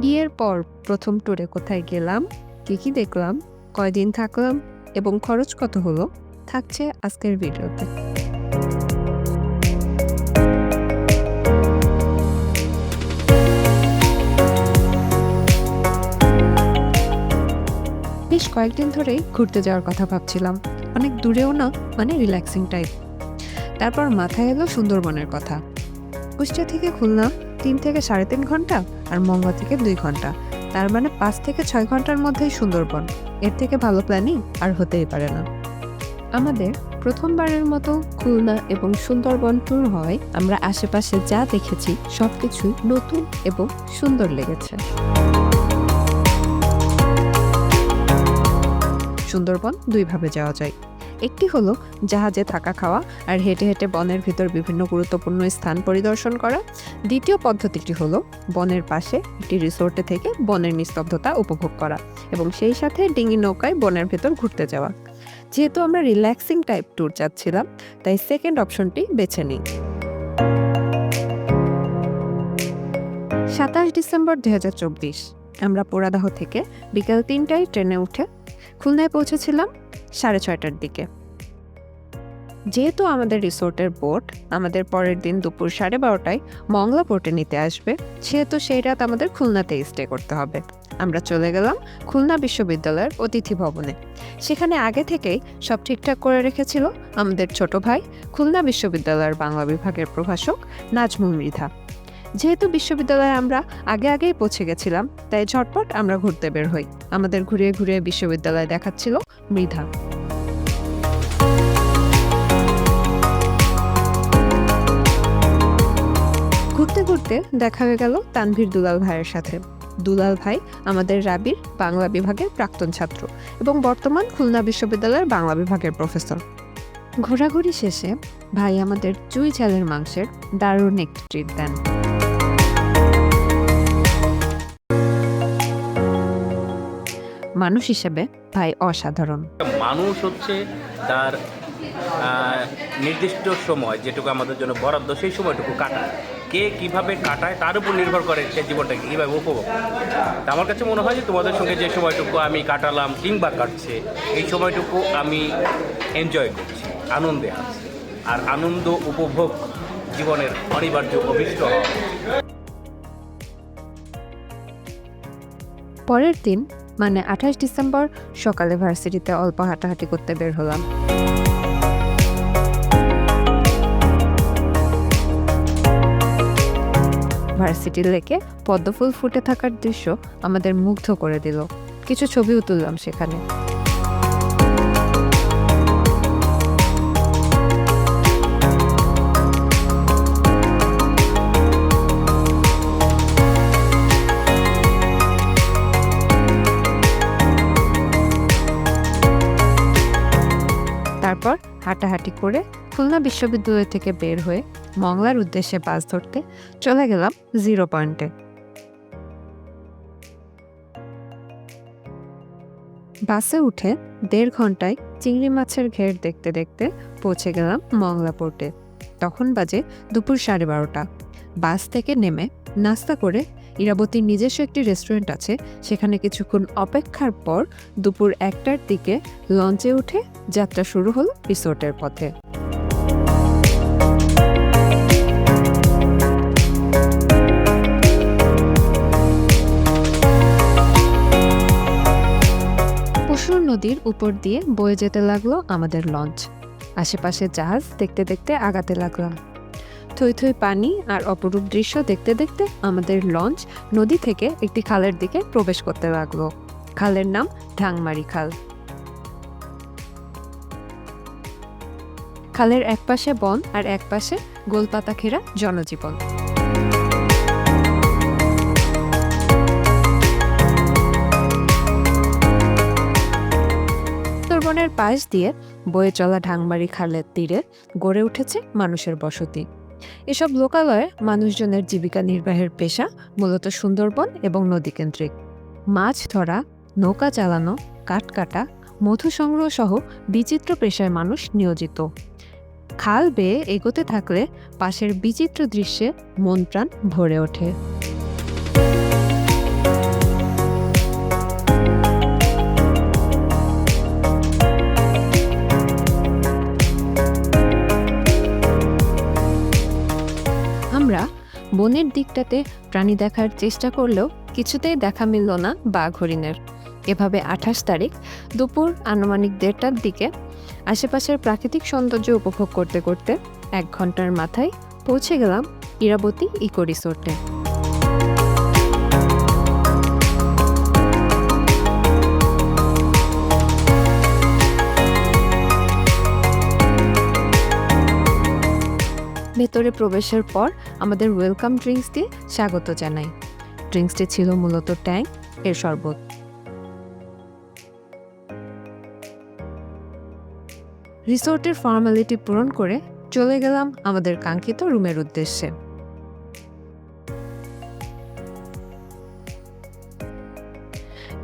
বিয়ের পর প্রথম ট্যুরে কোথায় গেলাম, কি কি দেখলাম, কয়দিন থাকলাম এবং খরচ কত হলো, থাকছে আজকের ভিডিওতে। বেশ কয়েকদিন ধরেই ঘুরতে যাওয়ার কথা ভাবছিলাম। অনেক দূরেও না মানে রিল্যাক্সিং টাইপ তারপর মাথায় এলো সুন্দরবনের কথা। কুষ্টিয়া থেকে খুলনা তিন থেকে সাড়ে তিন ঘণ্টা আর মংলা থেকে দুই ঘণ্টা। তার মানে পাঁচ থেকে ছয় ঘণ্টার মধ্যেই সুন্দরবন। এর থেকে ভালো প্ল্যানিং আর হতেই পারে না। আমাদের প্রথমবারের মতো খুলনা এবং সুন্দরবন ট্যুর হয়। আমরা আশেপাশে যা দেখেছি সব কিছুই নতুন এবং সুন্দর লেগেছে। সুন্দরবন দুইভাবে যাওয়া যায়। একটি হলো জাহাজে থাকা খাওয়া আর হেঁটে হেঁটে বনের ভিতর বিভিন্ন গুরুত্বপূর্ণ স্থান পরিদর্শন করা। দ্বিতীয় পদ্ধতিটি হলো বনের পাশে একটি রিসোর্টে থেকে বনের নিস্তব্ধতা উপভোগ করা এবং সেই সাথে ডিঙি নৌকায় বনের ভেতর ঘুরতে যাওয়া। যেহেতু আমরা রিল্যাক্সিং টাইপ ট্যুর চাচ্ছিলাম, তাই সেকেন্ড অপশনটি বেছে নিই। সাতাশ ডিসেম্বর দুই হাজার চব্বিশ, আমরা পোড়াদাহ থেকে বিকেল তিনটায় ট্রেনে উঠে খুলনায় পৌঁছেছিলাম সাড়ে ছয়টার দিকে। যেহেতু আমাদের রিসোর্টের বোট, আমাদের পরের দিন দুপুর সাড়ে বারোটায় মংলা পোর্টে নিতে আসবে, সেহেতু সেই রাত আমাদের খুলনাতেই স্টে করতে হবে। আমরা চলে গেলাম খুলনা বিশ্ববিদ্যালয়ের অতিথি ভবনে। সেখানে আগে থেকেই সব ঠিকঠাক করে রেখেছিল আমাদের ছোট ভাই, খুলনা বিশ্ববিদ্যালয়ের বাংলা বিভাগের প্রভাষক নাজমুল মৃধা। যেহেতু বিশ্ববিদ্যালয়ে আমরা আগে আগেই পৌঁছে গেছিলাম, তাই ঝটপট আমরা ঘুরতে বের হই। আমাদের ঘুরিয়ে ঘুরিয়ে বিশ্ববিদ্যালয় দেখাচ্ছিল মৃধা। ঘুরতে ঘুরতে দেখা হয়ে গেল তানভীর দুলাল ভাইয়ের সাথে। দুলাল ভাই আমাদের রাবির বাংলা বিভাগের প্রাক্তন ছাত্র এবং বর্তমান খুলনা বিশ্ববিদ্যালয়ের বাংলা বিভাগের প্রফেসর। ঘোরাঘুরি শেষে ভাই আমাদের চুই ঝালের মাংসের দারুণ একটি ট্রিট দেন। মানুষ হিসেবে ভাই অসাধারণ। মানুষ হচ্ছে তার নির্দিষ্ট সময় যেটুকু আমাদের জন্য বরাদ্দ সেই সময়টুকু কাটায়। কে কীভাবে কাটায় তার উপর নির্ভর করে সে জীবনটাকে কীভাবে উপভোগ। তা আমার কাছে মনে হয় যে তোমাদের সঙ্গে যে সময়টুকু আমি কাটালাম কিংবা কাটছে এই সময়টুকু আমি এনজয় করছি আনন্দে আছি। আর আনন্দ উপভোগ জীবনের অনিবার্য অভিষ্ট পরের দিন মানে আঠাশ ডিসেম্বর সকালে ভার্সিটিতে অল্প হাঁটাহাঁটি করতে বের হলাম। ভার্সিটি লেকে পদ্মফুল ফুটে থাকার দৃশ্য আমাদের মুগ্ধ করে দিল। কিছু ছবিও তুললাম সেখানে। হাঁটাহাঁটি করে খুলনা বিশ্ববিদ্যালয় থেকে বের হয়ে মংলার উদ্দেশ্যে বাস ধরতে চলে গেলাম জিরো পয়েন্টে। বাসে উঠে দেড় ঘন্টায় চিংড়ি মাছের ঘের দেখতে দেখতে পৌঁছে গেলাম মংলা পোর্টে তখন বাজে দুপুর সাড়ে বারোটা। বাস থেকে নেমে নাস্তা করে ইরাবতীর নিজস্ব একটি রেস্টুরেন্ট আছে, সেখানে কিছুক্ষণ অপেক্ষার পর দুপুর একটার দিকে লঞ্চে উঠে যাত্রা শুরু হল রিসোর্টের পথে। নদীর উপর দিয়ে বয়ে যেতে লাগল আমাদের লঞ্চ। আশেপাশে জাহাজ দেখতে দেখতে আগাতে লাগলাম। থই থই পানি আর অপরূপ দৃশ্য দেখতে দেখতে আমাদের লঞ্চ নদী থেকে একটি খালের দিকে প্রবেশ করতে লাগল। খালের নাম ঢাংমারি খাল। খালের একপাশে বন আর একপাশে গোলপাতা ঘেরা জনজীবন। সুন্দরবনের পাশ দিয়ে বয়ে চলা ঢাংমারি খালের তীরে গড়ে উঠেছে মানুষের বসতি। এসব লোকালয়ে মানুষজনের জীবিকা নির্বাহের পেশা মূলত সুন্দরবন এবং নদীকেন্দ্রিক। মাছ ধরা, নৌকা চালানো, কাঠ কাটা, মধু সংগ্রহ সহ বিচিত্র পেশায় মানুষ নিয়োজিত। খাল বেয়ে এগোতে থাকলে পাশের বিচিত্র দৃশ্যে মন প্রাণ ভরে ওঠে। বনের দিকটাতে প্রাণী দেখার চেষ্টা করলেও কিছুতেই দেখা মিলল না বাঘ হরিণের এভাবে আঠাশ তারিখ দুপুর আনুমানিক দেড়টার দিকে আশেপাশের প্রাকৃতিক সৌন্দর্য উপভোগ করতে করতে এক ঘণ্টার মাথায় পৌঁছে গেলাম ইরাবতী ইকো রিসোর্টে। ভেতরে প্রবেশের পর আমাদের ওয়েলকাম ড্রিঙ্কস দিয়ে স্বাগত জানাই। ড্রিঙ্কসটি ছিল মূলত ট্যাং, এর শরবত। রিসোর্টের ফর্মালিটি পূরণ করে চলে গেলাম আমাদের কাঙ্ক্ষিত রুমের উদ্দেশ্যে।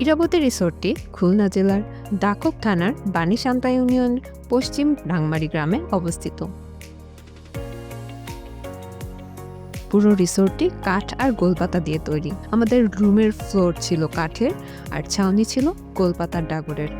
ইরাবতী রিসোর্টটি খুলনা জেলার দাকক থানার বানিসান্তা ইউনিয়ন, পশ্চিম ডাংমারি গ্রামে অবস্থিত। পুরো রিসোর্টটি কাঠ আর গোলপাতা দিয়ে তৈরি। আমাদের রুমের ফ্লোর ছিল কাঠের আর ছাউনি ছিল গোলপাতার ডাগরের।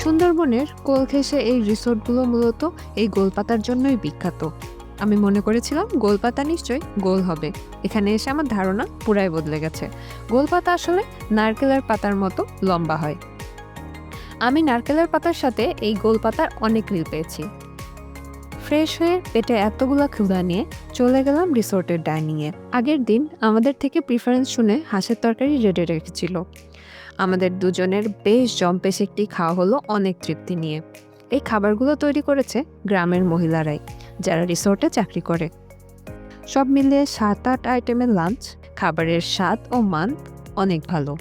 সুন্দরবনের কোল এই রিসোর্টগুলো মূলত এই গোলপাতার জন্যই বিখ্যাত। আমি মনে করেছিলাম গোলপাতা নিশ্চয়ই গোল হবে। এখানে এসে আমার ধারণা পুরাই বদলে গেছে। গোলপাতা আসলে নারকেলের পাতার মতো লম্বা হয়। আমি নারকেলের পাতার সাথে এই গোলপাতার অনেক রিল পেয়েছি। ফ্রেশ হয়ে পেটে এতগুলো ক্ষুধা নিয়ে চলে গেলাম রিসোর্টের ডাইনিংয়ে। আগের দিন আমাদের থেকে প্রিফারেন্স শুনে হাঁসের তরকারি রেডি রেখেছিল। আমাদের দুজনের বেশ জম্পেশ একটি খাওয়া হলো অনেক তৃপ্তি নিয়ে। এই খাবারগুলো তৈরি করেছে গ্রামের মহিলারাই। যারা রিসোর্টে চাকরি করে। সব মিলিয়ে সাত আট আইটেমের লাঞ্চ খাবারের স্বাদ ও মান অনেক ভালো।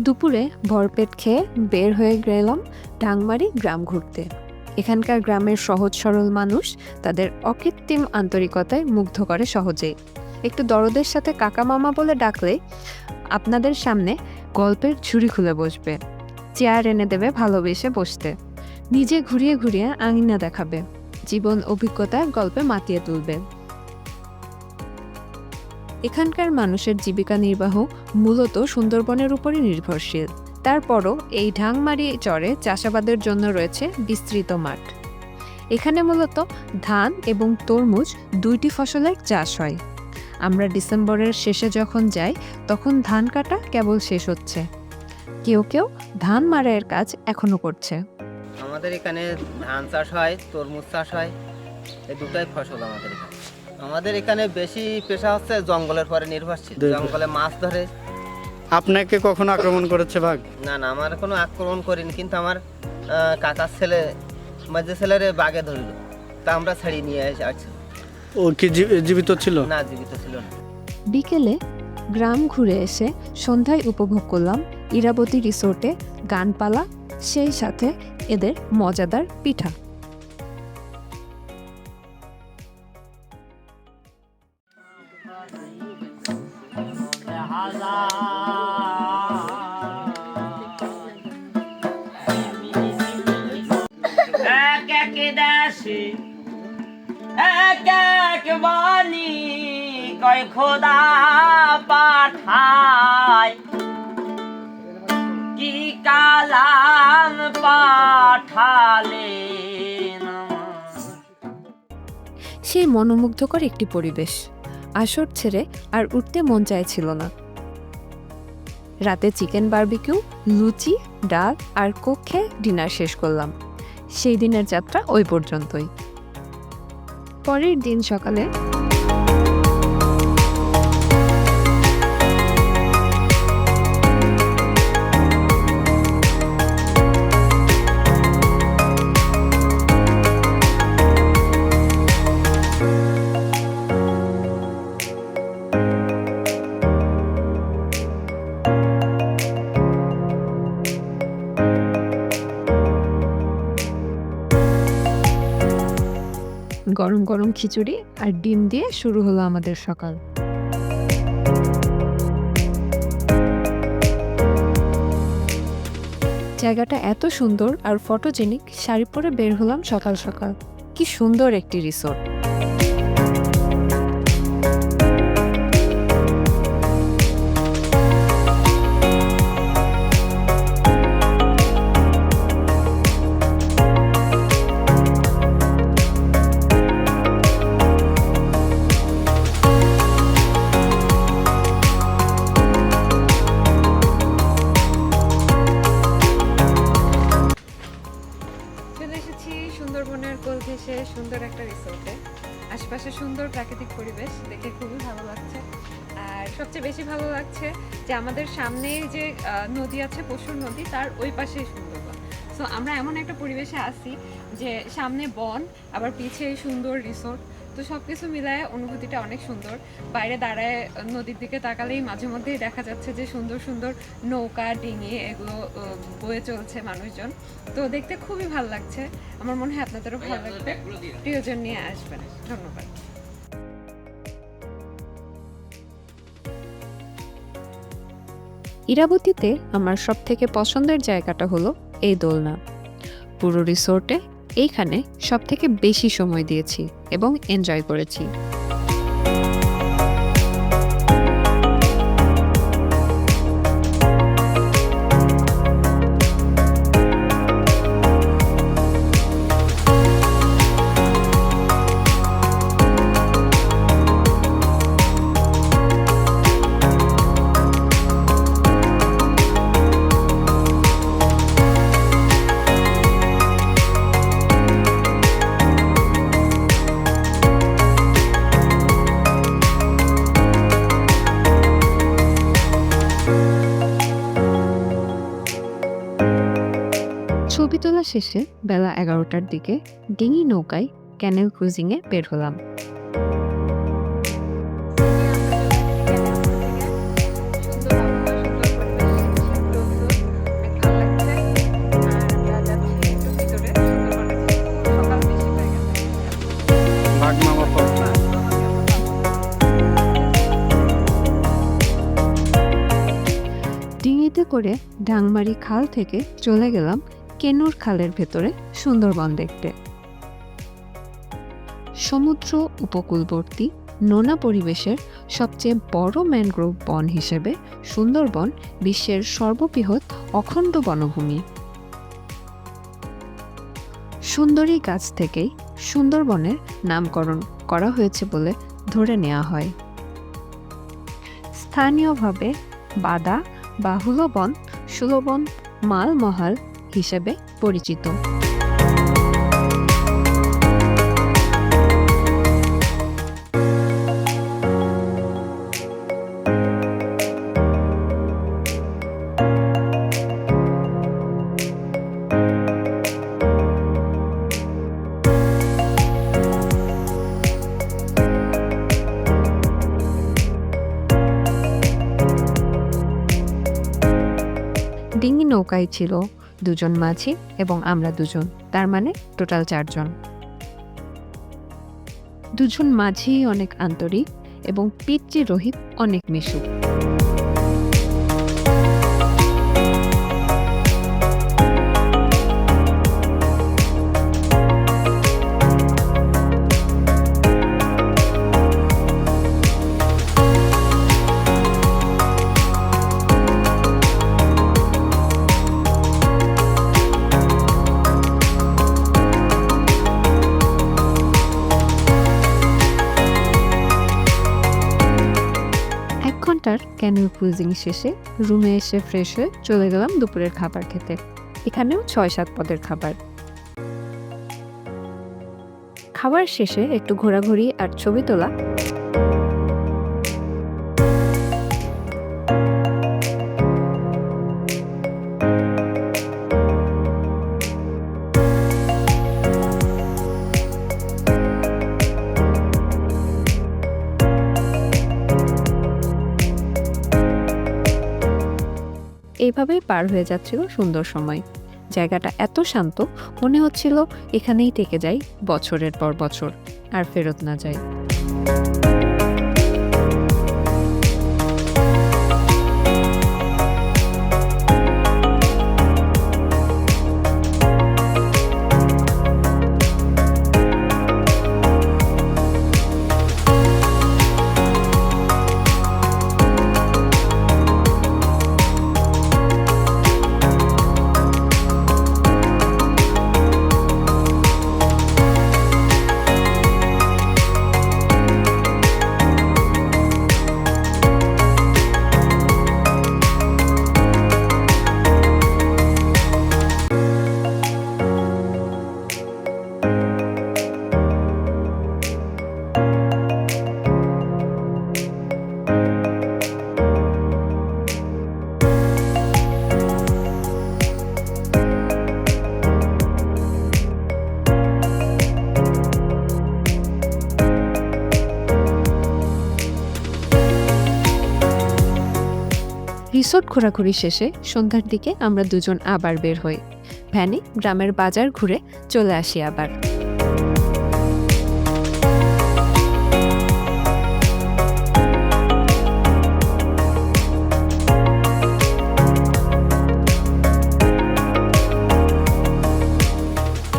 দুপুরে ভরপেট খেয়ে বের হয়ে গেলাম ডাংমারি গ্রাম ঘুরতে। এখানকার গ্রামের সহজ সরল মানুষ তাদের অকৃত্রিম আন্তরিকতায় মুগ্ধ করে সহজেই। একটু দরদের সাথে কাকা মামা বলে ডাকলে আপনাদের সামনে গল্পের ঝুড়ি খুলে বসবে। চেয়ার এনে দেবে ভালোবেসে বসতে। নিজে ঘুরিয়ে ঘুরিয়ে আঙিনা দেখাবে। জীবন অভিজ্ঞতা গল্পে মাতিয়ে তুলবে। এখানকার মানুষের জীবিকা নির্বাহ মূলত সুন্দরবনের উপরই নির্ভরশীল। তারপরও এই ঢাংমারি চরে চাষাবাদের জন্য রয়েছে বিস্তৃত মাঠ। এখানে মূলত ধান এবং তরমুজ দুইটি ফসলের চাষ হয়। আমরা ডিসেম্বরের শেষে যখন যাই, তখন ধান কাটা কেবল শেষ হচ্ছে। কেউ কেউ ধান মারাইয়ের কাজ এখনও করছে। আমাদের এখানে ধান চাষ হয় তরমুজ চাষ হয় এই দুটাই ফসল আমাদের এখানে। আমাদের এখানে বেশি পেশা হচ্ছে জঙ্গলের পরে নির্ভরশীল জঙ্গলে মাছ ধরে। আপনাকে কখনো আক্রমণ করেছে বাঘ? না না আমার কোনো আক্রমণ করিনি কিন্তু আমার আহ, কাকার ছেলে মাঝে ছেলের বাগে ধরলো তা আমরা ছাড়িয়ে নিয়ে এসে আসছি। ও কি জীবিত ছিল? না জীবিত ছিল না। বিকেলে গ্রাম ঘুরে এসে সন্ধ্যায় উপভোগ করলাম ইরাবতী রিসোর্টে গানপালা, সেই সাথে এদের মজাদার পিঠা। কয় খোদা কালাম পাঠালে সেই মনোমুগ্ধকর একটি পরিবেশ। আসর ছেড়ে আর উঠতে মন চাইছিল না। রাতে চিকেন বারবিকিউ, লুচি, ডাল আর কক্ষে ডিনার শেষ করলাম। সেই দিনের যাত্রা ওই পর্যন্তই। পরের দিন সকালে গরম খিচুড়ি আর ডিম দিয়ে শুরু হলো আমাদের সকাল। জায়গাটা এত সুন্দর আর ফটোজেনিক শাড়ি পরে বের হলাম সকাল সকাল। কি সুন্দর একটি রিসোর্ট সামনে যে নদী আছে পশুর নদী তার ওই পাশেই সুন্দরবন। সো আমরা এমন একটা পরিবেশে আছি যে সামনে বন আবার পিছে সুন্দর রিসোর্ট তো সব কিছু মিলায় অনুভূতিটা অনেক সুন্দর। বাইরে দাঁড়ায় নদীর দিকে তাকালেই মাঝে মধ্যেই দেখা যাচ্ছে যে সুন্দর সুন্দর নৌকা ডিঙি এগুলো বয়ে চলছে মানুষজন। তো দেখতে খুবই ভালো লাগছে। আমার মনে হয় আপনাদেরও ভালো লাগবে। প্রিয়জন নিয়ে আসবেন। ধন্যবাদ। ইরাবতীতে আমার সব থেকে পছন্দের জায়গাটা হলো এই দোলনা। পুরো রিসোর্টে এইখানে সব থেকে বেশি সময় দিয়েছি এবং এনজয় করেছি। শেষে বেলা এগারোটার দিকে ডিঙি নৌকায় ক্যানেল ক্রুজিংয়ে বের হলাম। ডিঙিতে করে ডাংমারি খাল থেকে চলে গেলাম কেনুর খালের ভেতরে সুন্দরবন দেখতে। সমুদ্র উপকূলবর্তী নোনা পরিবেশের সবচেয়ে বড় ম্যানগ্রোভ বন হিসেবে সুন্দরবন বিশ্বের সর্ববৃহৎ অখণ্ড বনভূমি। সুন্দরী গাছ থেকেই সুন্দরবনের নামকরণ করা হয়েছে বলে ধরে নেওয়া হয়। স্থানীয়ভাবে বাদা বা হুলবন সুলবন মালমহাল হিসেবে পরিচিত। ডিঙি নৌকায় ছিল। দুজন মাঝি এবং আমরা দুজন, তার মানে টোটাল চারজন। দুজন মাঝি অনেক আন্তরিক এবং পিচ্চি রোহিত অনেক মিশুক। ক্যানেল ক্রুজিং শেষে রুমে এসে ফ্রেশ হয়ে চলে গেলাম দুপুরের খাবার খেতে। এখানেও ছয় সাত পদের খাবার। খাবার শেষে একটু ঘোরাঘুরি আর ছবি তোলা। এইভাবেই পার হয়ে যাচ্ছিল সুন্দর সময়। জায়গাটা এত শান্ত, মনে হচ্ছিল এখানেই থেকে যাই বছরের পর বছর, আর ফেরত না যাই রিসোর্ট ঘোরাঘুরি শেষে সন্ধ্যার দিকে আমরা দুজন আবার বের হই। ভ্যানে গ্রামের বাজার ঘুরে চলে আসি আবার।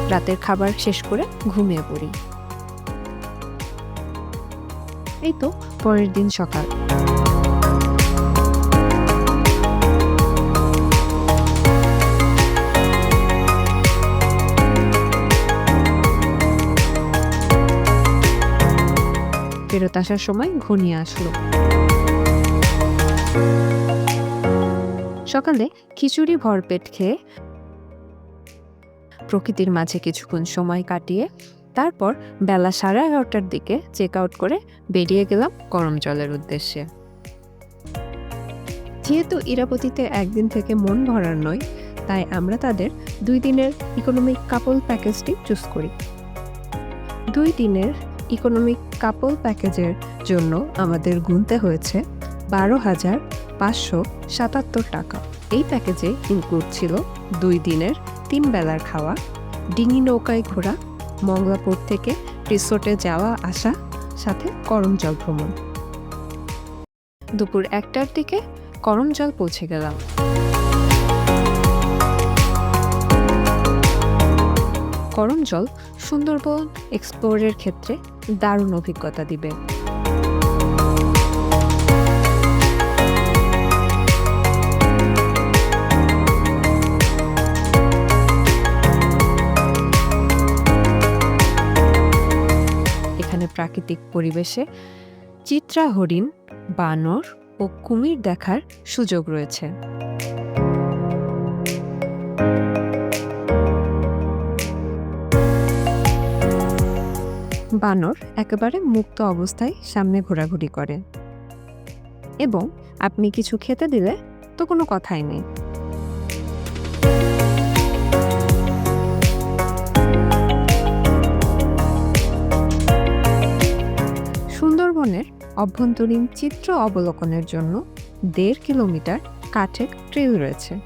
রাতের খাবার শেষ করে ঘুমিয়ে পড়ি। এই তো পরের দিন সকাল। ফেরত আসার সময় ঘনিয়ে আসলো। সকালে খিচুড়ি, ভরপেট খেয়ে প্রকৃতির মাঝে কিছুক্ষণ সময় কাটিয়ে তারপর বেলা সাড়ে এগারোটার দিকে চেক আউট করে বেরিয়ে গেলাম গরম জলের উদ্দেশ্যে। যেহেতু ইরাপতিতে একদিন থেকে মন ভরার নয়, তাই আমরা তাদের দুই দিনের ইকোনমিক কাপল প্যাকেজটি চুজ করি। দুই দিনের ইকোনমিক কাপল প্যাকেজের জন্য আমাদের গুনতে হয়েছে বারো হাজার পাঁচশো সাতাত্তর টাকা। এই প্যাকেজে ইনক্লুড ছিল দুই দিনের তিন বেলার খাওয়া, ডিঙি নৌকায় ঘোরা, মংলাপুর থেকে রিসোর্টে যাওয়া আসা, সাথে করমজল ভ্রমণ। দুপুর একটার দিকে করমজল পৌঁছে গেলাম। করমজল সুন্দরবন এক্সপ্লোরের ক্ষেত্রে দারুণ অভিজ্ঞতা দিবে। এখানে প্রাকৃতিক পরিবেশে চিত্রা হরিণ বানর ও কুমির দেখার সুযোগ রয়েছে। বানর একেবারে মুক্ত অবস্থায় সামনে ঘোরাঘুরি করে। এবং আপনি কিছু খেতে দিলে তো কোনো কথাই নেই। সুন্দরবনের অভ্যন্তরীণ চিত্র অবলোকনের জন্য দেড় কিলোমিটার কাঠের ট্রেল রয়েছে।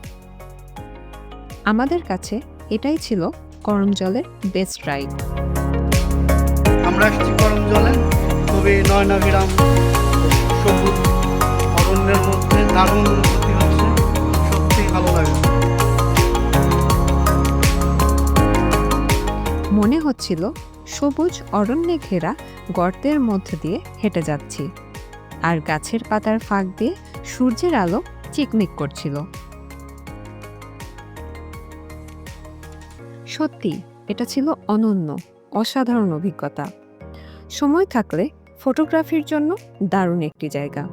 আমাদের কাছে এটাই ছিল করমজলের বেস্ট রাইড আমরা গরম জলে খুবই নয়নাভিরাম সবুজ অরণ্যের মধ্যে দারুণ অনুভূতি হচ্ছে। সত্যি ভালো লাগে। মনে হচ্ছিল সবুজ অরণ্যে ঘেরা গর্তের মধ্য দিয়ে হেঁটে যাচ্ছি, আর গাছের পাতার ফাঁক দিয়ে সূর্যের আলো চিকমিক করছিল। সত্যি, এটা ছিল অনন্য, অসাধারণ অভিজ্ঞতা। সময় থাকলে ফটোগ্রাফির জন্য দারুণ একটি জায়গা।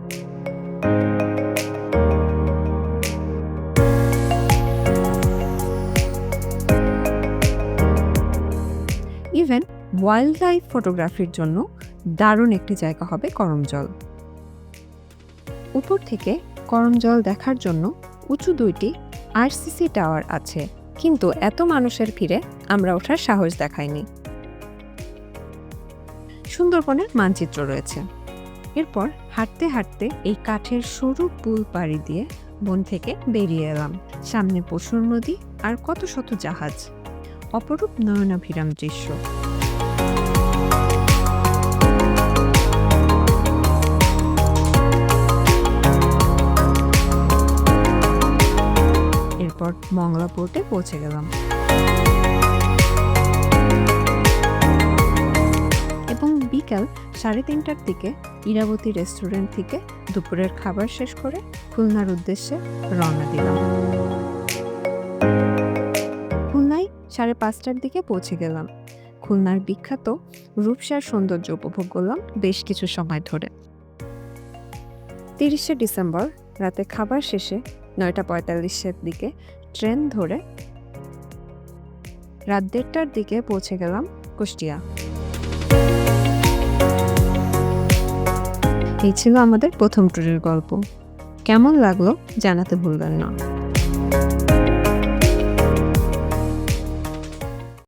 ইভেন ওয়াইল্ড লাইফ ফটোগ্রাফির জন্য দারুণ একটি জায়গা হবে করমজল। উপর থেকে করমজল দেখার জন্য উঁচু দুইটি আরসিসি টাওয়ার আছে, কিন্তু এত মানুষের ভিড়ে আমরা ওঠার সাহস দেখাইনি। সুন্দরবনের মানচিত্র রয়েছে। এরপর হাঁটতে হাঁটতে এই কাঠের সরু পুল পাড়ি দিয়ে বন থেকে বেরিয়ে এলাম। সামনে পশুর নদী আর কত শত জাহাজ। অপরূপ নয়নাভিরাম দৃশ্য। এরপর মংলা পোর্টে পৌঁছে গেলাম। বিকাল সাড়ে তিনটার দিকে ইরাবতী রেস্টুরেন্ট থেকে দুপুরের খাবার শেষ করে খুলনার উদ্দেশ্যে রওনা দিলাম। খুলনায় সাড়ে পাঁচটার দিকে পৌঁছে গেলাম। খুলনার বিখ্যাত রূপসার সৌন্দর্য উপভোগ করলাম বেশ কিছু সময় ধরে। তিরিশে ডিসেম্বর, রাতে খাবার শেষে নয়টা পঁয়তাল্লিশের দিকে ট্রেন ধরে রাত দেড়টার দিকে পৌঁছে গেলাম কুষ্টিয়া। এই ছিল আমাদের প্রথম ট্যুরের গল্প। কেমন লাগল জানাতে ভুলবেন না।